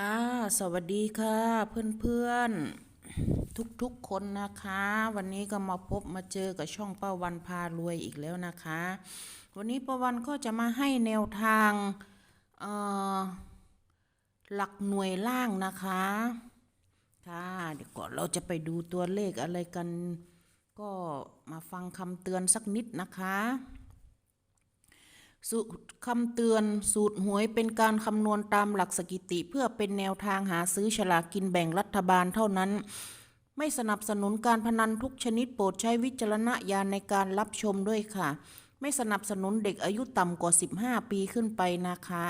ค่ะ สวัสดีค่ะเพื่อนๆ ทุกๆคนนะคะ วันนี้ก็มาพบมาเจอกับช่องป้าวันพารวยอีกแล้วนะคะ วันนี้ป้าวันก็จะมาให้แนวทางหลักหน่วยล่างนะคะค่ะเดี๋ยวก่อนเราจะไปดูตัวเลขอะไรกัน ก็มาฟังคำเตือนสักนิดนะคะ สุคำเตือนสูตรหวยเป็นการคำนวณตามหลักสถิติ เพื่อเป็นแนวทางหาซื้อฉลากกินแบ่งรัฐบาลเท่านั้น ไม่สนับสนุนการพนันทุกชนิดโปรดใช้วิจารณญาณในการรับชมด้วยค่ะ ไม่สนับสนุนเด็กอายุต่ำกว่า 15 ปีขึ้นไปนะคะ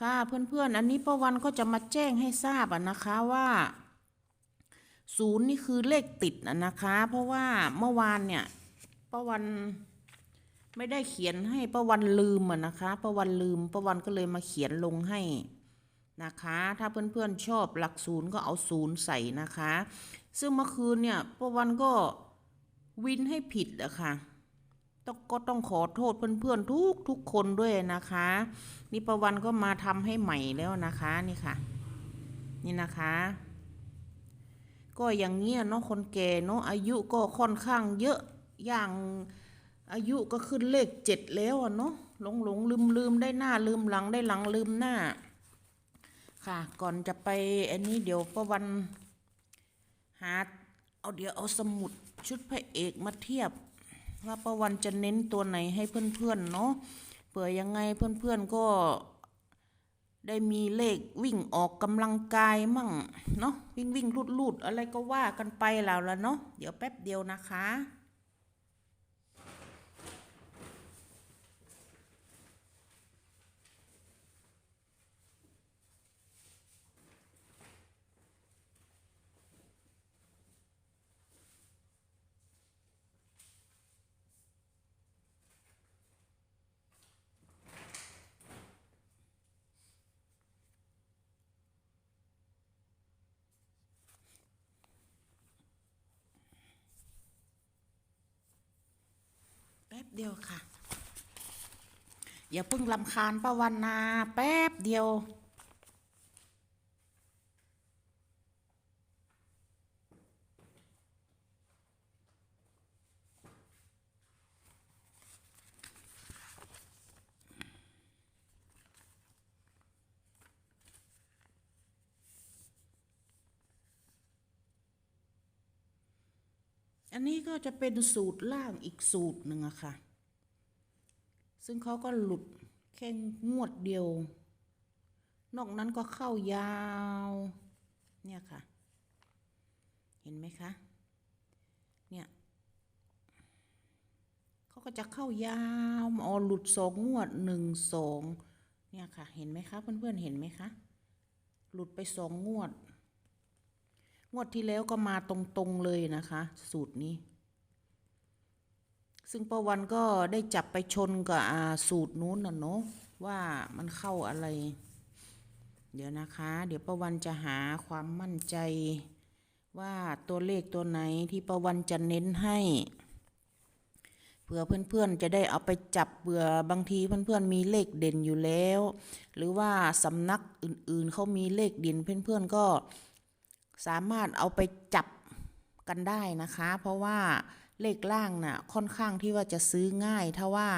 ค่ะเพื่อนๆ อันนี้ประวันก็จะมาแจ้งให้ทราบนะคะว่าศูนย์นี่คือเลขติดนะคะ เพราะว่าเมื่อวานเนี่ยประวัน ไม่ได้เขียนให้ประวันลืมอะนะคะประวันลืมประวันก็เลยมาเขียนลงให้นะคะ ถ้าเพื่อนๆชอบหลักศูนย์ก็เอาศูนย์ใส่นะคะ ซึ่งเมื่อคืนเนี่ยประวันก็วินให้ผิดอะค่ะต้องก็ต้องขอโทษเพื่อนๆทุกทุกคนด้วยนะคะ นี่ประวันก็มาทำให้ใหม่แล้วนะคะนี่ค่ะ นี่นะคะ ก็อย่างเงี้ยเนาะคนแก่เนาะอายุก็ค่อนข้างเยอะอย่าง อายุก็ขึ้นเลขเจ็ดแล้วอะเนาะหลงหลงลืมลืมได้หน้าลืมหลังได้หลังลืมหน้า ค่ะ ก่อนจะไปอันนี้เดี๋ยวประวันหาเอาเดี๋ยวเอาสมุดชุดพระเอกมาเทียบ ว่าประวันจะเน้นตัวไหนให้เพื่อนๆเนาะเผื่อยังไงเพื่อนๆก็ได้มีเลขวิ่งออกกำลังกายมั่งเนาะวิ่งวิ่งลูดลูดอะไรก็ว่ากันไปแล้วละเนาะเดี๋ยวแป๊บเดียวนะคะ แป๊บเดียวค่ะ อย่าเพิ่งลำคาญป้าวันนา แป๊บเดียว นนี้ก็จะเป็นสูตรล่างอีกสูตรหนึ่งอะค่ะ ซึ่งเขาก็หลุดแค่งวดเดียว นอกนั้นก็เข้ายาว เนี่ยค่ะ เห็นไหมคะ เนี่ยเขาก็จะเข้ายาวอ๋อหลุดสองงวดหนึ่งสองเนี่ยค่ะ เห็นไหมคะเพื่อนๆเห็นไหมคะ หลุดไปสองงวด งวดที่แล้วก็มาตรงๆเลยนะคะ สูตรนี้ ซึ่งประวันก็ได้จับไปชนกับสูตรนู้นน่ะเนาะว่ามันเข้าอะไร เดี๋ยวนะคะ เดี๋ยวประวันจะหาความมั่นใจ ว่าตัวเลขตัวไหนที่ประวันจะเน้นให้เผื่อเพื่อนๆจะได้เอาไปจับเบื่อบางทีเพื่อนๆมีเลขเด่นอยู่แล้ว หรือว่าสำนักอื่นๆเขามีเลขเด่นเพื่อนๆก็ สามารถเอาไปจับกันได้นะคะ เพราะว่าเลขล่างน่ะค่อนข้างที่ว่าจะซื้อง่าย ถ้าว่า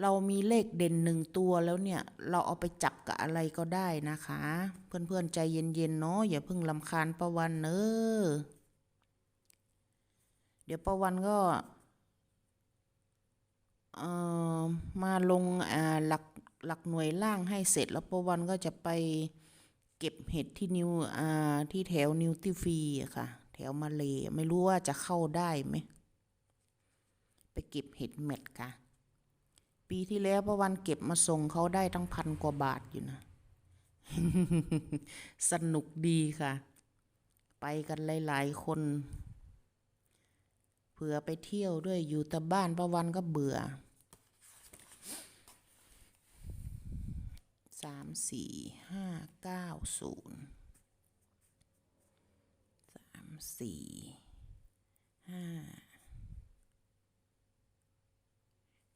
เรามีเลขเด่นหนึ่งตัวแล้วเนี่ย เราเอาไปจับกับอะไรก็ได้นะคะ เพื่อนๆใจเย็นๆเนาะอย่าเพิ่งลำคาญประวันเนอเดี๋ยวประวันก็เออมาลงอ่าหลักหลักหน่วยล่างให้เสร็จแล้วประวันก็จะไป เก็บเห็ดที่นิวอ่าที่แถวนิวติฟีอะค่ะ แถวมาเลยไม่รู้ว่าจะเข้าได้ไหมไปเก็บเห็ดเม็ดค่ะ ปีที่แล้วประวันเก็บมาส่งเขาได้ตั้งพันกว่าบาทอยู่นะ สนุกดีค่ะ ไปกันหลาย ๆ คนเผื่อไปเที่ยวด้วยอยู่แต่บ้านประวันก็เบื่อ สามสี่ห้าเก้าศูนย์สามสี่ห้า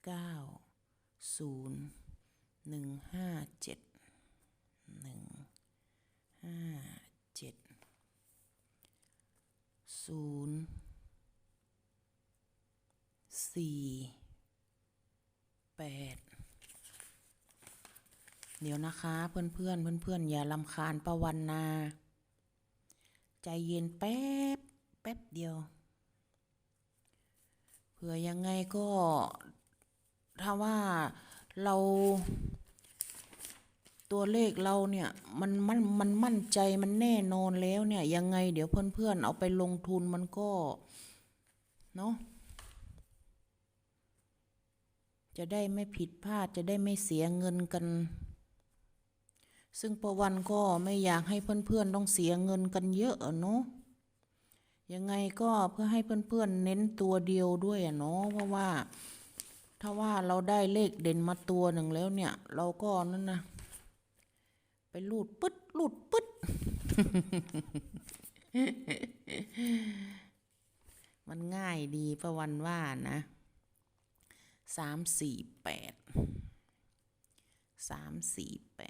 เก้าศูนย์หนึ่งห้าเจ็ดหนึ่งห้าเจ็ดศูนย์สี่แปด เดี๋ยวนะคะ เพื่อนเพื่อนเพื่อนเพื่อนอย่าลำคาญประวันนา ใจเย็นแป๊บ แป๊บเดียว เผื่อยังไงก็ ถ้าว่าเราตัวเลขเราเนี่ยมันมันมันมั่นใจมันแน่นอนแล้วเนี่ย ยังไงเดี๋ยวเพื่อนๆเอาไปลงทุนมันก็ เนาะจะได้ไม่ผิดพลาดจะได้ไม่เสียเงินกัน ซึ่งประวันก็ไม่อยากให้เพื่อนๆต้องเสียเงินกันเยอะอะเนาะยังไงก็เพื่อให้เพื่อนๆเน้นตัวเดียวด้วยเนาะเพราะว่า ถ้าว่าเราได้เลขเด่นมาตัวหนึ่งแล้วเนี่ย เราก็นั่นนะไปลูดปึ๊ดลูดปึ๊ดมันง่ายดีประวันว่านะสามสี่แปดสามสี่แปด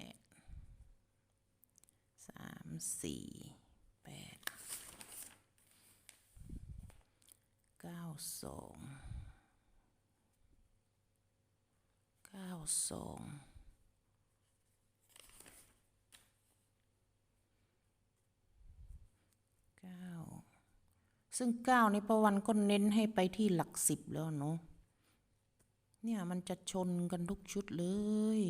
สี่แปดเก้าสองเก้าสองเก้าซึ่งเก้านี้ประวันก็เน้นให้ไปที่หลักสิบแล้วเนาะเนี่ยมันจะชนกันทุกชุดเลย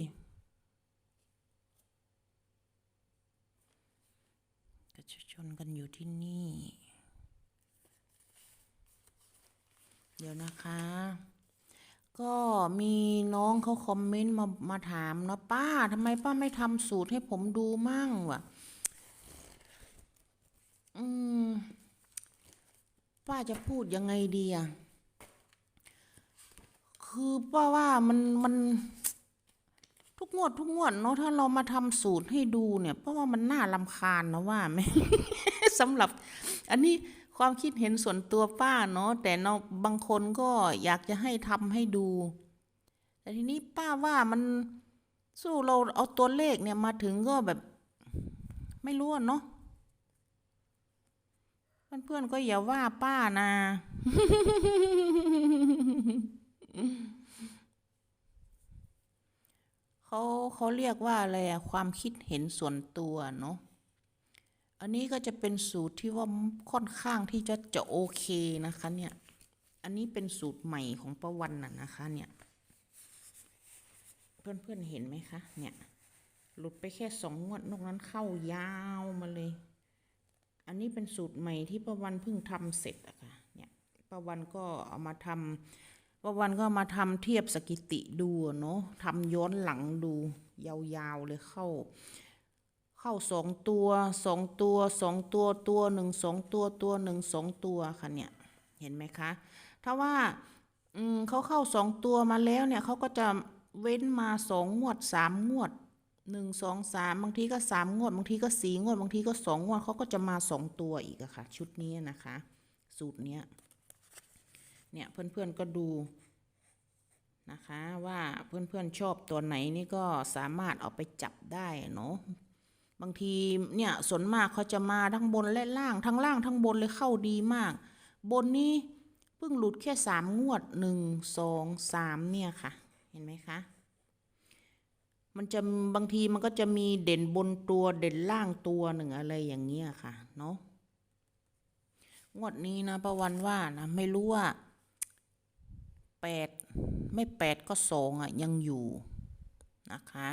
ก็จะช นกันอยู่ที่นี่ เดี๋ยวนะคะ ก็มีน้องเขาคอมเมนต์มามาถามนะป้าทำไมป้าไม่ทำสูตรให้ผมดูมั่งวะอืม ป้าจะพูดยังไงดีอะคือป้าว่ามันมัน งวดทุกงวดเนาะถ้าเรามาทำสูตรให้ดูเนี่ย เพราะว่ามันน่าลำคาญนะว่าไหมสำหรับ อันนี้ความคิดเห็นส่วนตัวป้าเนาะแต่เนาะบางคนก็อยากจะให้ทำให้ดู แต่ทีนี้ป้าว่ามันสู้เราเอาตัวเลขเนี่ยมาถึงก็แบบ ไม่รู้เนาะเพื่อนๆก็อย่าว่าป้านะ เขาเขาเรียกว่าอะไรอะความคิดเห็นส่วนตัวเนาะอันนี้ก็จะเป็นสูตรที่ว่าค่อนข้างที่จะจะโอเคนะคะเนี่ยอันนี้เป็นสูตรใหม่ของประวันน่ะนะคะเนี่ยเพื่อนๆเห็นไหมคะเนี่ยหลุดไปแค่สองงวดนอกนั้นเข้ายาวมาเลย อันนี้เป็นสูตรใหม่ที่ประวันเพิ่งทำเสร็จอะค่ะเนี่ยประวันก็เอามาทำ ประวันก็มาทำเทียบสถิติดูเนาะทำย้อนหลังดู ยาวๆเลยเข้า เข้าสองตัวสองตัวสองตัวตัวหนึ่งสองตัวตัวหนึ่งสองตัวค่ะเนี่ยเห็นไหมคะ ถ้าว่าเขาเข้าสองตัวมาแล้วเนี่ยเขาก็จะเว้นมาสองงวดสามงวดหนึ่งสองสามบางทีก็สามงวด บางทีก็สี่งวด บางทีก็สองงวดเขาก็จะมาสองตัวอีกอะค่ะ ชุดนี้นะคะ สูตรเนี้ย เนี่ยเพื่อนๆก็ดูนะคะว่าเพื่อนๆชอบตัวไหนนี่ก็สามารถเอาไปจับได้เนาะบางทีเนี่ยส่วนมากเขาจะมาทั้งบนและล่างทั้งล่างทั้งบนเลยเข้าดีมาก บนนี้เพิ่งหลุดแค่สามงวดหนึ่งสองสามเนี่ยค่ะเห็นไหมคะมันจะบางทีมันก็จะมีเด่นบนตัวเด่นล่างตัวหนึ่งอะไรอย่างเงี้ยค่ะเนาะงวดนี้นะประวันว่านะไม่รู้ว่า แปดไม่แปดก็สองอะยังอยู่นะคะ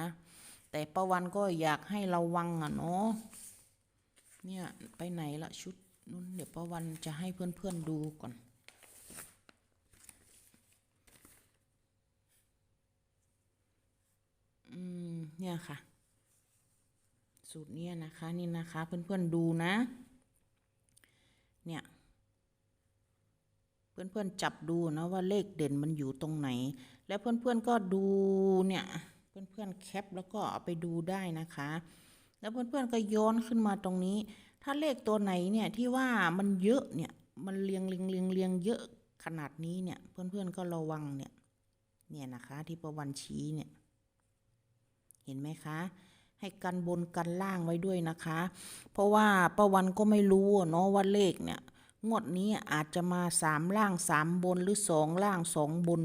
แต่ประวันก็อยากให้ระวังอะเนาะเนี่ยไปไหนละชุดนู้นเดี๋ยวประวันจะให้เพื่อนๆดูก่อนอืมเนี่ยค่ะ สูตรเนี้ยนะคะนี่นะคะเพื่อนๆดูนะ เนี่ย เพื่อนๆจับดูนะว่าเลขเด่นมันอยู่ตรงไหน แล้วเพื่อนๆก็ดูเนี่ยเพื่อนๆแคปแล้วก็เอาไปดูได้นะคะ แล้วเพื่อนๆก็ย้อนขึ้นมาตรงนี้ ถ้าเลขตัวไหนเนี่ยที่ว่ามันเยอะเนี่ยมันเรียงเรียงเรียงเรียงเยอะขนาดนี้เนี่ยเพื่อนๆก็ระวังเนี่ยเนี่ยนะคะที่ประวันชี้เนี่ยเห็นไหมคะให้กันบนกันล่างไว้ด้วยนะคะ เพราะว่าป้าวันก็ไม่รู้เนาะว่าเลขเนี่ย งวดนี้อาจจะมาสามล่างสามบนหรือสองล่างสองบน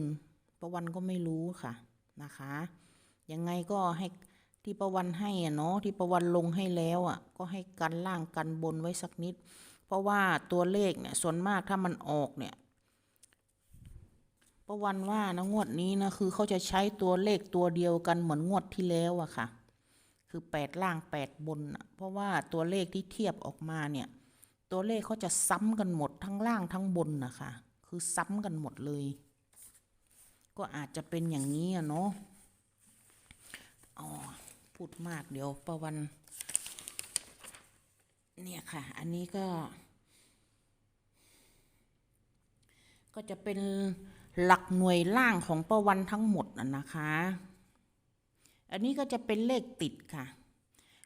ป้าวันก็ไม่รู้ค่ะนะคะ ยังไงก็ให้ที่ประวันให้อะเนาะที่ประวันลงให้แล้วอะก็ให้กันล่างกันบนไว้สักนิด เพราะว่าตัวเลขเนี่ยส่วนมากถ้ามันออกเนี่ยประวันว่านะงวดนี้นะคือเขาจะใช้ตัวเลขตัวเดียวกันเหมือนงวดที่แล้วอะค่ะ คือแปดล่างแปดบนอะเพราะว่าตัวเลขที่เทียบออกมาเนี่ย ตัวเลขเขาจะซ้ำกันหมดทั้งล่างทั้งบนนะคะ คือซ้ำกันหมดเลย ก็อาจจะเป็นอย่างนี้อะเนาะอ๋อพูดมากเดี๋ยวประวัน เนี่ยค่ะ อันนี้ก็ ก็จะเป็นหลักหน่วยล่างของประวันทั้งหมดนะนะคะ อันนี้ก็จะเป็นเลขติดค่ะ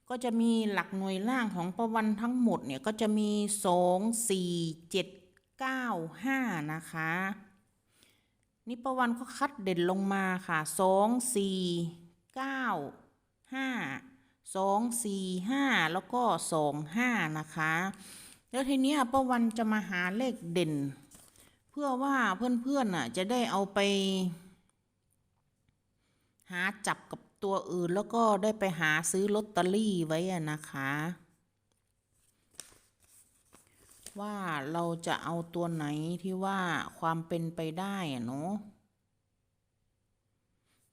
ก็จะมีหลักหน่วยล่างของประวันทั้งหมดเนี่ยก็จะมีสองสี่เจ็ดเก้าห้านะคะ นี่ประวันก็คัดเด่นลงมาค่ะสองสี่เก้าห้าสองสี่ห้าแล้วก็สองห้านะคะ แล้วทีนี้ประวันจะมาหาเลขเด่น เพื่อว่าเพื่อนๆน่ะจะได้เอาไป หาจับกับ ตัวอื่นแล้วก็ได้ไปหาซื้อลอตเตอรี่ไว้อะนะคะ ว่าเราจะเอาตัวไหนที่ว่าความเป็นไปได้อะเนาะ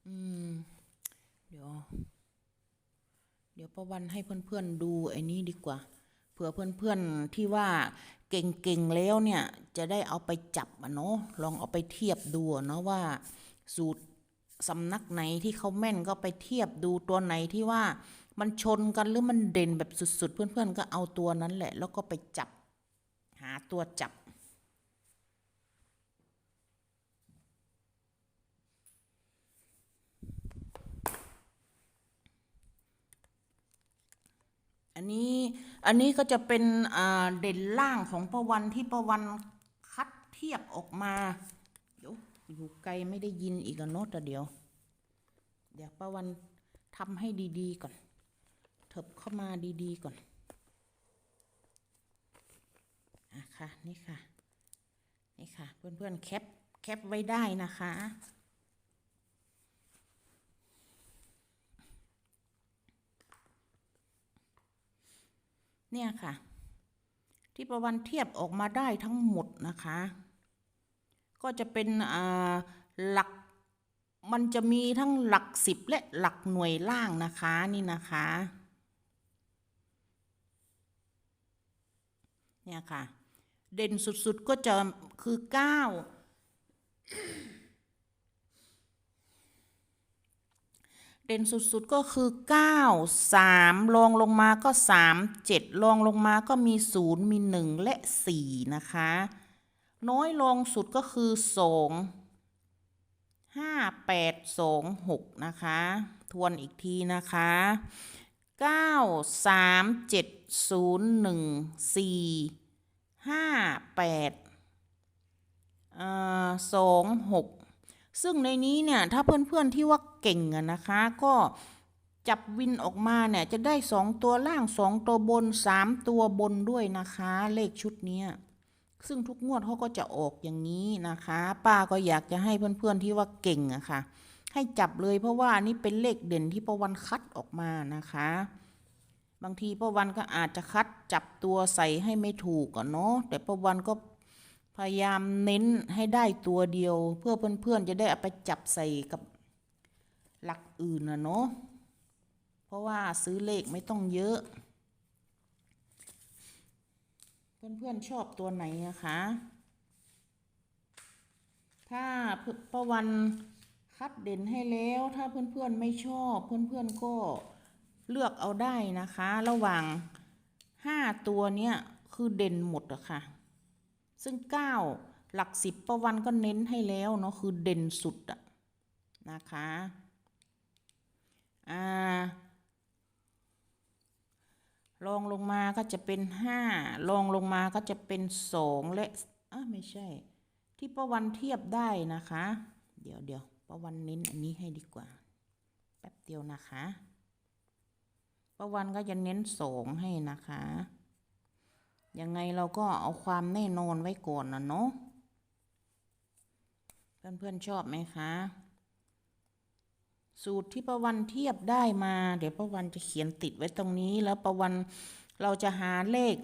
อืม เดี๋ยว เดี๋ยวประวันให้เพื่อนๆดูไอ้นี้ดีกว่า เผื่อเพื่อนๆที่ว่าเก่งๆแล้วเนี่ย จะได้เอาไปจับอะเนาะลองเอาไปเทียบดูเนาะว่าสูตร สำนักไหนที่เขาแม่นก็ไปเทียบดูตัวไหนที่ว่ามันชนกันหรือมันเด่นแบบสุดๆ เพื่อนๆ ก็เอาตัวนั้นแหละ แล้วก็ไปจับ หาตัวจับ อันนี้อันนี้ก็จะเป็นเด่นล่างของประวันที่ประวันคัดเทียบออกมา อยู่ไกลไม่ได้ยินอีกอะเนาะแต่เดี๋ยว เดี๋ยวประวันทำให้ดีๆก่อน เถิบเข้ามาดีๆก่อนอะค่ะนี่ค่ะ นี่ค่ะ เพื่อนๆแคปแคปไว้ได้นะคะเนี่ยค่ะ ที่ประวันเทียบออกมาได้ทั้งหมดนะคะ ก็จะเป็นอ่าหลักมันจะมีทั้งหลักสิบและหลักหน่วยล่างนะคะนี่นะคะเนี่ยค่ะ เด่นสุดๆก็จะคือเก้าเด่นสุดๆก็คือเก้าสามลองลงมาก็สามเจ็ดลองลงมาก็มีศูนย์มีหนึ่งและสี่นะคะ น้อยลงสุดก็คือสองห้าแปดสองหกนะคะ ทวนอีกทีนะคะเก้าสามเจ็ดศูนย์หนึ่งสี่ห้าแปดสองหกซึ่งในนี้เนี่ย ถ้าเพื่อนๆที่ว่าเก่งอะนะคะ ก็จับวินออกมาเนี่ย จะได้สองตัวล่างสองตัวบนสามตัวบนด้วยนะคะ เลขชุดนี้ ซึ่งทุกงวดเขาก็จะออกอย่างนี้นะคะ ป้าก็อยากจะให้เพื่อนๆที่ว่าเก่งอะค่ะ ให้จับเลยเพราะว่านี่เป็นเลขเด่นที่ประวันคัดออกมานะคะ บางทีประวันก็อาจจะคัดจับตัวใส่ให้ไม่ถูกอะเนาะแต่ประวันก็พยายามเน้นให้ได้ตัวเดียว เพื่อเพื่อนๆจะได้เอาไปจับใส่กับหลักอื่นนะเนาะเพราะว่าซื้อเลขไม่ต้องเยอะ เพื่อนๆชอบตัวไหนอะคะ ถ้าประวันคัดเด่นให้แล้ว ถ้าเพื่อนๆไม่ชอบ เพื่อนๆก็เลือกเอาได้นะคะ ระหว่างห้าตัวเนี้ยคือเด่นหมดอะค่ะ ซึ่งเก้าหลักสิบประวันก็เน้นให้แล้วเนาะคือเด่นสุดอะนะคะ อ่า ลองลงมาก็จะเป็นห้าลองลงมาก็จะเป็นสองและอะไม่ใช่ ที่ประวันเทียบได้นะคะ เดี๋ยวเดี๋ยวประวันเน้นอันนี้ให้ดีกว่า แป๊บเดียวนะคะป้าวันก็จะเน้นสองให้นะคะ ยังไงเราก็เอาความแน่นอนไว้ก่อนนะเนาะเพื่อนๆชอบไหมคะ สูตรที่ประวันเทียบได้มา เดี๋ยวประวันจะเขียนติดไว้ตรงนี้แล้วประวันเราจะหาเลข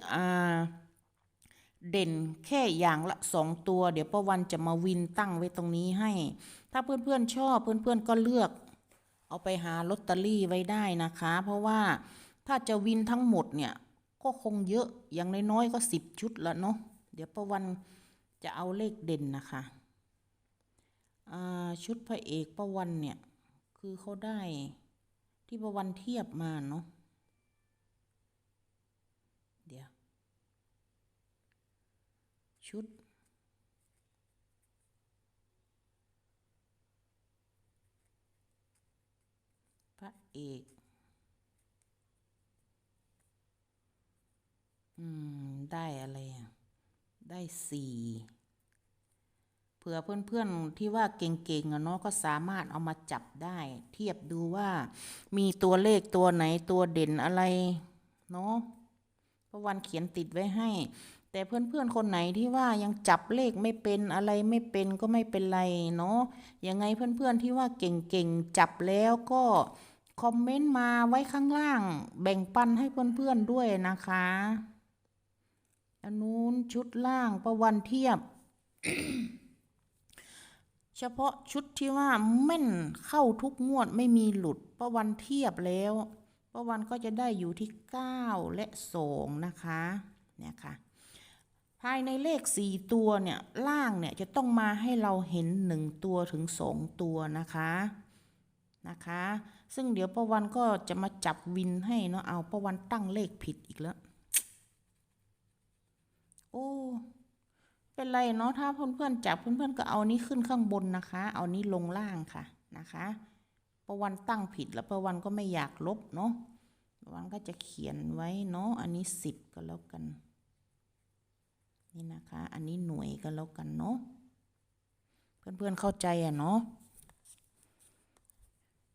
เด่นแค่อย่างละสองตัว เดี๋ยวประวันจะมาวินตั้งไว้ตรงนี้ให้ ถ้าเพื่อนๆชอบเพื่อนๆก็เลือก เอาไปหาลอตเตอรี่ไว้ได้นะคะ เพราะว่าถ้าจะวินทั้งหมดเนี่ยก็คงเยอะอย่างน้อยๆก็สิบชุดละเนาะเดี๋ยวประวันจะเอาเลขเด่นนะคะชุดพระเอกประวันเนี่ย คือเขาได้ ที่ประวันเทียบมาเนาะเดี๋ยว ชุด พระเอกอืม ได้อะไรอะ ได้สี่ เผื่อเพื่อนๆที่ว่าเก่งๆเนาะก็สามารถเอามาจับได้ เทียบดูว่ามีตัวเลขตัวไหนตัวเด่นอะไรเนาะพระวันเขียนติดไว้ให้ แต่เพื่อนๆคนไหนที่ว่ายังจับเลขไม่เป็นอะไรไม่เป็นก็ไม่เป็นไรเนาะยังไงเพื่อนๆที่ว่าเก่งๆจับแล้วก็คอมเมนต์มาไว้ข้างล่าง แบ่งปันให้เพื่อนๆด้วยนะคะอันนู้นชุดล่างประวันเทียบ เฉพาะชุดที่ว่าแม่นเข้าทุกงวดไม่มีหลุดประวันเทียบแล้วประวันก็จะได้อยู่ที่ 9 และ 2 นะคะเนี่ยค่ะภายในเลขสี่ตัวเนี่ยล่างเนี่ยจะต้องมาให้เราเห็นหนึ่งตัวถึงสองตัวนะคะนะคะ ซึ่งเดี๋ยวประวันก็จะมาจับวินให้เนาะเอาประวันตั้งเลขผิดอีกแล้ว โอ้ เป็นไรเนาะถ้าเพื่อนๆจับเพื่อนๆก็เอานี้ขึ้นข้างบนนะคะ เอานี้ลงล่างค่ะนะคะประวันตั้งผิดแล้วประวันก็ไม่อยากลบเนาะประวันก็จะเขียนไว้เนาะอันนี้สิบก็แล้วกัน นี่นะคะ อันนี้หน่วยก็แล้วกันเนาะเพื่อนๆเข้าใจอะเนาะ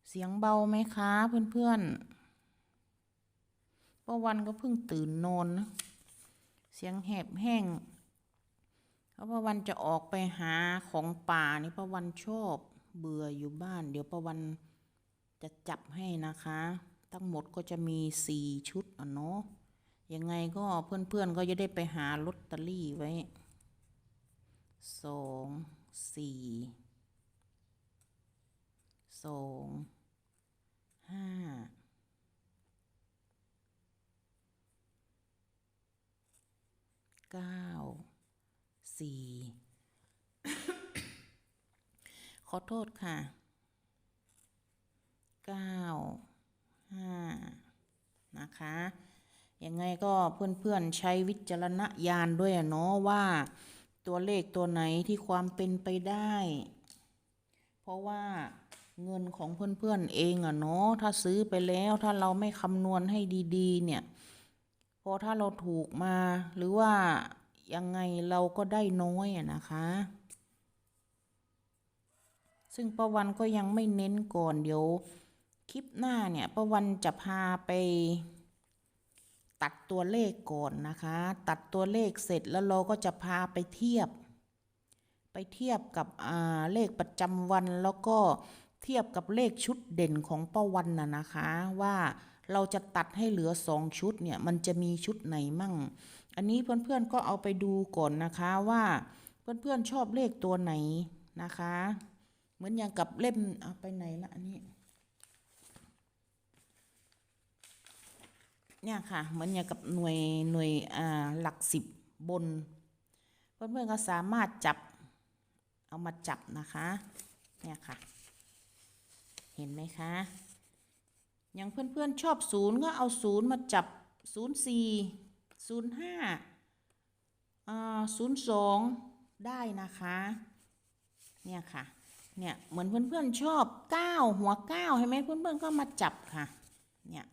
เสียงเบาไหมคะเพื่อนๆป้าวันก็เพิ่งตื่นนอนนะเสียงแหบแห้ง เพราะป้าวันจะออกไปหาของป่านี่ป้าวันชอบเบื่ออยู่บ้าน เดี๋ยวป้าวันจะจับให้นะคะ ทั้งหมดก็จะมีสี่ชุดอะเนาะยังไงก็เพื่อนๆก็จะได้ไปหาลอตเตอรี่ไว้สองสี่สองห้าเก้า สี่ขอโทษค่ะเก้าห้านะคะ ยังไงก็เพื่อนๆใช้วิจารณญาณด้วยเนาะว่าตัวเลขตัวไหนที่ความเป็นไปได้ เพราะว่าเงินของเพื่อนๆเองอะเนาะถ้าซื้อไปแล้วถ้าเราไม่คำนวณให้ดี ๆ เนี่ย พอถ้าเราถูกมาหรือว่า ยังไงเราก็ได้น้อยอะนะคะ ซึ่งประวันก็ยังไม่เน้นก่อนเดี๋ยว คลิปหน้าเนี่ยประวันจะพาไป ตัดตัวเลขก่อนนะคะ ตัดตัวเลขเสร็จแล้วเราก็จะพาไปเทียบ ไปเทียบกับเลขประจำวันแล้วก็เทียบกับเลขชุดเด่นของป้าวันน่ะนะคะ ว่าเราจะตัดให้เหลือสองชุดเนี่ย มันจะมีชุดไหนมั่ง อันนี้เพื่อนๆก็เอาไปดูก่อนนะคะว่าเพื่อนๆชอบเลขตัวไหนนะคะ เหมือนอย่างกับเล่มเอาไปไหนละอันนี้เนี่ยค่ะเหมือนอย่างกับหน่วยหน่วยอ่าหลักสิบบน เพื่อนๆก็สามารถจับเอามาจับนะคะเนี่ยค่ะ เห็นไหมคะอย่างเพื่อนๆชอบศูนย์ก็เอาศูนย์มาจับศูนย์สี่ ศูนย์ห้าศูนย์สองได้นะคะ เนี่ยค่ะ เนี่ยเหมือนเพื่อนๆชอบเก้าหัวเก้าเห็นไหมเพื่อนๆก็มาจับค่ะ เนี่ย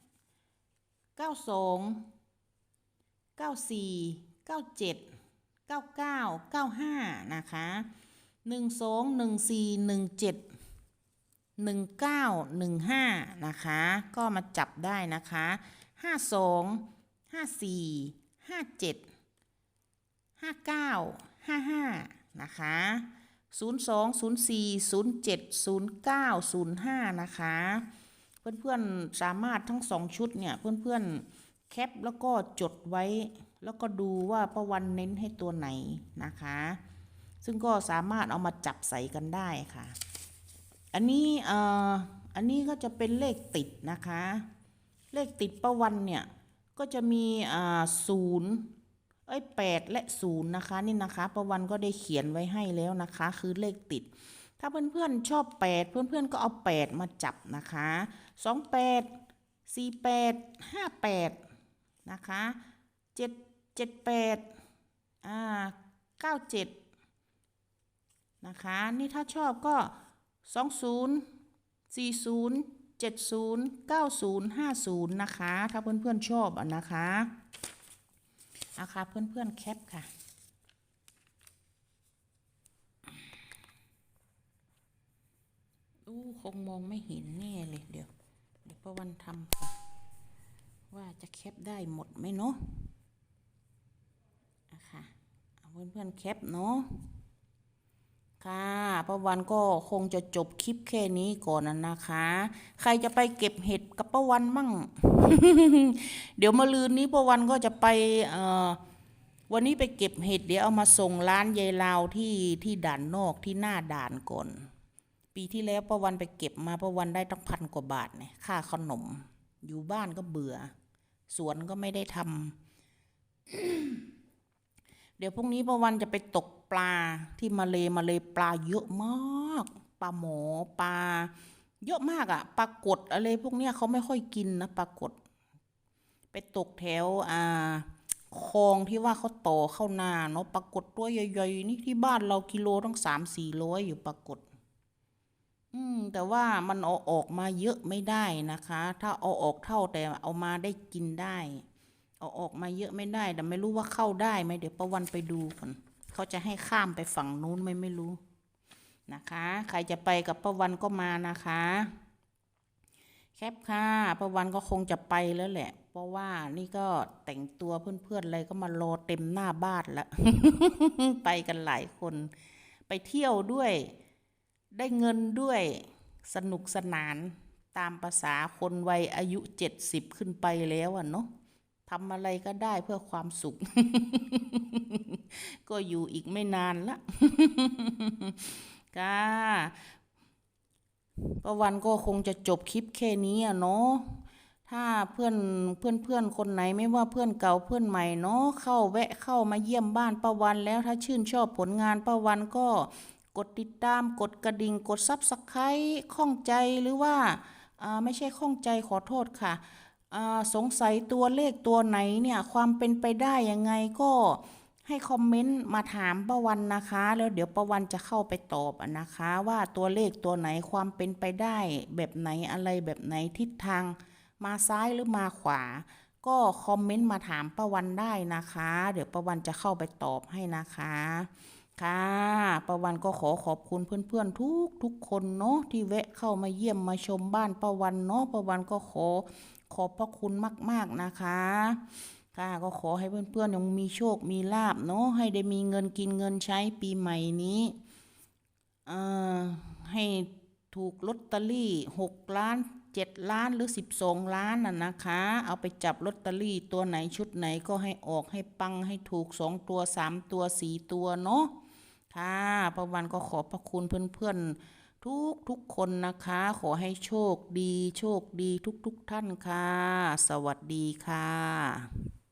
เก้าสองเก้าสี่เก้าเจ็ดเก้าเก้าเก้าห้านะคะหนึ่งสองหนึ่งสี่หนึ่งเจ็ด1915นะคะ ก็มาจับได้นะคะห้าสองห้าสี่ 52 54 57 59 55นะคะ02 04 07 09 05นะคะ เพื่อนๆสามารถทั้งสองชุดเนี่ยเพื่อนๆแคปแล้วก็จดไว้ แล้วก็ดูว่าประวันเน้นให้ตัวไหนนะคะ ซึ่งก็สามารถเอามาจับใส่กันได้ค่ะ อันนี้เอ่ออันนี้ก็จะเป็นเลขติดนะคะ เลขติดประวันเนี่ย ก็จะมีอ่าศูนย์เอ้ยแปดและศูนย์นะคะนี่นะคะประวันก็ได้เขียนไว้ให้แล้วนะคะ คือเลขติด ถ้าเพื่อนๆชอบแปดเพื่อนๆก็เอาแปดมาจับนะคะสองแปดสี่แปดห้าแปดนะคะเจ็ดเจ็ดแปดอ่าเก้าเจ็ดนะคะ นี่ถ้าชอบก็สองศูนย์สี่ศูนย์ เจ็ดศูนย์เก้าศูนย์ห้าศูนย์นะคะ ถ้าเพื่อนๆชอบอะนะคะอาค่ะเพื่อนๆแคปค่ะอู้คงมองไม่เห็นแน่เลยเดี๋ยว เดี๋ยวประวันทำค่ะ ว่าจะแคปได้หมดไหมเนาะอะค่ะเอาเพื่อนๆแคปเนาะ ค่ะประวันก็คงจะจบคลิปแค่นี้ก่อนนะคะ ใครจะไปเก็บเห็ดกับประวันมั่ง เดี๋ยวมาลืนนี้ประวันก็จะไปเอ่อวันนี้ไปเก็บเห็ดเดี๋ยวเอามาส่งร้านยายลาวที่ที่ด่านนอกที่หน้าด่านก่อน ปีที่แล้วประวันไปเก็บมาประวันได้ตั้งพันกว่าบาทเนี่ยค่าขนม อยู่บ้านก็เบื่อ สวนก็ไม่ได้ทำ ดี๋ยวพรุ่งนี้ประวันจะไปตกปลาที่มาเลมาเลปลาเยอะมากปลาหมอปลา เยอะมากอะปลากดอะไรพวกเนี้ยเขาไม่ค่อยกินนะปลากด ไปตกแถวอ่าคลองที่ว่าเขาต่อเข้านาเนาะปลากดตัวใหญ่ๆนี่ที่บ้านเรากิโลต้องสามสี่ร้อยอยู่ปลากดอืม แต่ว่ามันเอาออกมาเยอะไม่ได้นะคะ ถ้าเอาออกเท่าแต่เอามาได้กินได้ เอาออกมาเยอะไม่ได้ แต่ไม่รู้ว่าเข้าได้ไหมเดี๋ยวประวันไปดูก่อนเขาจะให้ข้ามไปฝั่งนู้นไหมไม่รู้นะคะ ใครจะไปกับประวันก็มานะคะ แคปค่ะประวันก็คงจะไปแล้วแหละ เพราะว่านี่ก็แต่งตัวเพื่อนๆอะไรก็มารอเต็มหน้าบ้านแล้วไปกันหลายคน ไปเที่ยวด้วย ได้เงินด้วยสนุกสนานตามภาษาคนวัยอายุเจ็ดสิบขึ้นไปแล้วอะเนาะ ทำอะไรก็ได้เพื่อความสุข ก็อยู่อีกไม่นานละค่ะประวันก็คงจะจบคลิปแค่นี้อะเนาะถ้าเพื่อนเพื่อนเพื่อนคนไหนไม่ว่าเพื่อนเก่าเพื่อนใหม่เนาะเข้าแวะเข้ามาเยี่ยมบ้านป้าวันแล้วถ้าชื่นชอบผลงานป้าวันก็กดติดตามกดกระดิ่ง กดซับสไครต์ข้องใจหรือว่าอ่าไม่ใช่ข้องใจขอโทษค่ะ สงสัยตัวเลขตัวไหนเนี่ยความเป็นไปได้ยังไงก็ให้คอมเมนต์มาถามป้าวันนะคะ แล้วเดี๋ยวป้าวันจะเข้าไปตอบนะคะ ว่าตัวเลขตัวไหนความเป็นไปได้ แบบไหนอะไรแบบไหนทิศทาง มาซ้ายหรือมาขวา ก็คอมเมนต์มาถามป้าวันได้นะคะ เดี๋ยวป้าวันจะเข้าไปตอบให้นะคะค่ะป้าวันก็ขอขอบคุณเพื่อนๆทุกทุกคนเนาะที่แวะเข้ามาเยี่ยมมาชมบ้านป้าวันเนาะป้าวันก็ขอ ขอบพระคุณมาก ๆ นะคะค่ะก็ขอให้เพื่อนๆยังมีโชคมีลาบเนาะให้ได้มีเงินกินเงินใช้ปีใหม่นี้เอ่อให้ถูกลอตเตอรี่หกล้านเจ็ดล้านหรือสิบสองล้านน่ะนะคะ เอาไปจับลอตเตอรี่ตัวไหนชุดไหนก็ให้ออกให้ปังให้ถูกสองตัวสามตัวสี่ตัวเนาะค่ะประวันก็ขอบพระคุณเพื่อนๆ ทุกทุกๆคนนะคะ ขอให้โชคดี โชคดีทุกๆทท่านค่ะ สวัสดีค่ะ